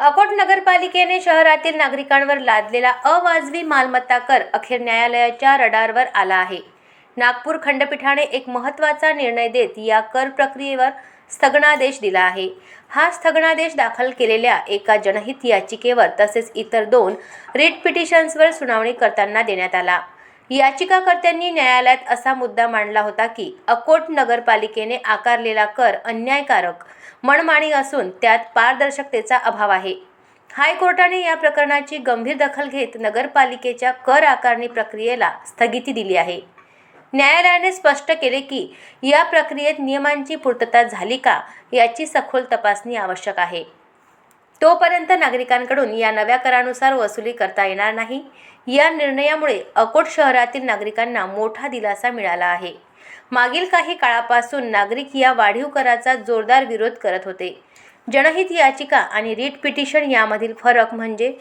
अकोट नगरपालिकेने शहरातील नागरिकांवर लादलेला अवाजवी मालमत्ता कर अखेर न्यायालयाच्या रडारवर आला आहे. नागपूर खंडपीठाने एक महत्त्वाचा निर्णय देत या कर प्रक्रियेवर स्थगनादेश दिला आहे. हा स्थगनादेश दाखल केलेल्या एका जनहित याचिकेवर तसेच इतर दोन रिट पिटिशन्सवर सुनावणी करताना देण्यात आला. याचिकाकर्त्यांनी न्यायालयात असा मुद्दा मांडला होता की अकोट नगरपालिकेने आकारलेला कर अन्यायकारक मनमानी असून त्यात पारदर्शकतेचा अभाव आहे. हायकोर्टाने या प्रकरणाची गंभीर दखल घेत नगरपालिकेच्या कर आकारणी प्रक्रियेला स्थगिती दिली आहे. न्यायालयाने स्पष्ट केले की या प्रक्रियेत नियमांची पूर्तता झाली का याची सखोल तपासणी आवश्यक आहे. तोपर्यंत नागरिकांकडून या नव्या करानुसार वसुली करता येणार नाही. या निर्णयामुळे अकोट शहरातील नागरिकांना मोठा दिलासा मिळाला आहे. मागील काही काळापासून नागरिक या वाढीव कराचा जोरदार विरोध करत होते. जनहित याचिका आणि रीट पिटिशन यामधील फरक म्हणजे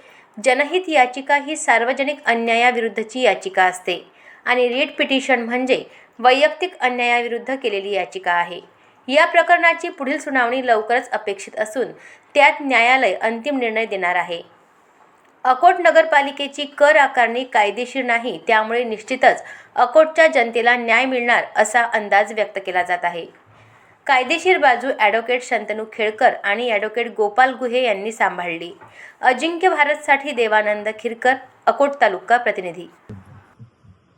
जनहित याचिका ही सार्वजनिक अन्यायाविरुद्धची याचिका असते आणि रीट पिटिशन म्हणजे वैयक्तिक अन्यायाविरुद्ध केलेली याचिका आहे. या प्रकरणाची पुढील सुनावणी लवकरच अपेक्षित असून त्यात न्यायालय अंतिम निर्णय देणार आहे. अकोट नगरपालिकेची कर आकारणी कायदेशीर नाही त्यामुळे निश्चितच अकोटच्या जनतेला न्याय मिळणार असा अंदाज व्यक्त केला जात आहे. कायदेशीर बाजू ॲडव्होकेट शंतनू खेळकर आणि ॲडव्होकेट गोपाल गुहे यांनी सांभाळली. अजिंक्य भारतसाठी देवानंद खिरकर अकोट तालुका प्रतिनिधी.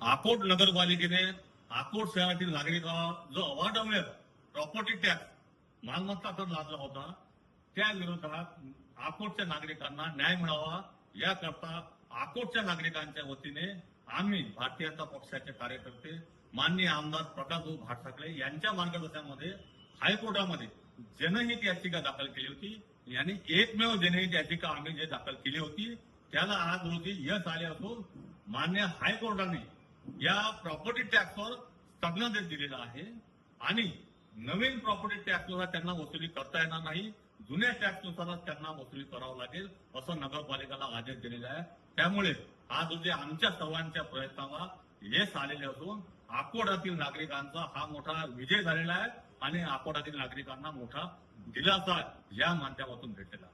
अकोट नगरपालिकेने अकोट शहरातील नागरिकांना जो अवाढव्य प्रॉपर्टी टॅक्स मालमत्ता कर लादला होता. त्या विरोधात आकोटच्या नागरिकांना न्याय मिळावा याकरता आकोटच्या नागरिकांच्या वतीने आम्ही भारतीय जनता पक्षाचे कार्यकर्ते माननीय आमदार प्रकाशभाऊ भाटसाकळे यांच्या मार्गदर्शनामध्ये हायकोर्टामध्ये जनहित याचिका दाखल केली होती. यांनी एकमेव जनहित याचिका आम्ही जे दाखल केली होती त्याला आज रोजी यश आले असून मान्य हायकोर्टाने या प्रॉपर्टी टॅक्सवर स्थगनादेश दिलेला आहे. आणि नवीन प्रॉपर्टी टॅक्सनुसार त्यांना वसुली करता येणार नाही. जुन्या टॅक्सनुसारच त्यांना वसुली करावं लागेल असं नगरपालिकेला आदेश दिलेला आहे. त्यामुळे आज जे आमच्या सर्वांच्या प्रयत्नाला यश आलेले असून अकोटातील नागरिकांचा हा मोठा विजय झालेला आहे आणि अकोटातील नागरिकांना मोठा दिलासा या माध्यमातून भेटलेला